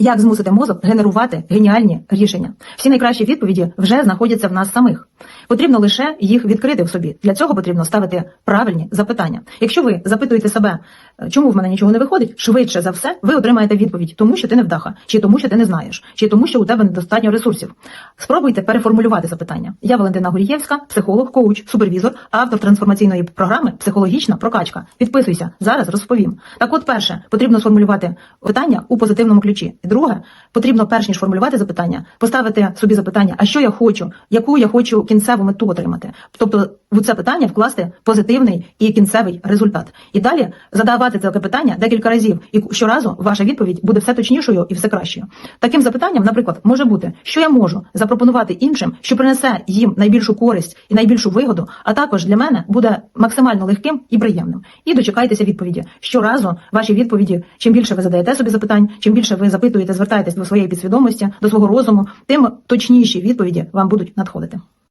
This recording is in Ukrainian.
Як змусити мозок генерувати геніальні рішення? Всі найкращі відповіді вже знаходяться в нас самих. Потрібно лише їх відкрити в собі. Для цього потрібно ставити правильні запитання. Якщо ви запитуєте себе, е, чому в мене нічого не виходить, швидше за все ви отримаєте відповідь, тому що ти не вдаха, чи тому, що ти не знаєш, чи тому, що у тебе недостатньо ресурсів. Спробуйте переформулювати запитання. Я Валентина Гурієвська, психолог, коуч, супервізор, автор трансформаційної програми Психологічна прокачка. Підписуйся зараз, розповім. Так, от, перше, потрібно сформулювати питання у позитивному ключі. Друге, потрібно, перш ніж формулювати запитання, поставити собі запитання, а що я хочу, яку я хочу кінцеву мету отримати. Тобто в це питання вкласти позитивний і кінцевий результат. І далі задавати це питання декілька разів, і щоразу ваша відповідь буде все точнішою і все кращою. Таким запитанням, наприклад, може бути, що я можу запропонувати іншим, що принесе їм найбільшу користь і найбільшу вигоду, а також для мене буде максимально легким і приємним. І дочекайтеся відповіді. Щоразу ваші відповіді, чим більше ви задаєте собі запитань, чим більше ви запитуєте, звертаєтесь до своєї підсвідомості, до свого розуму, тим точніші відповіді вам будуть надходити.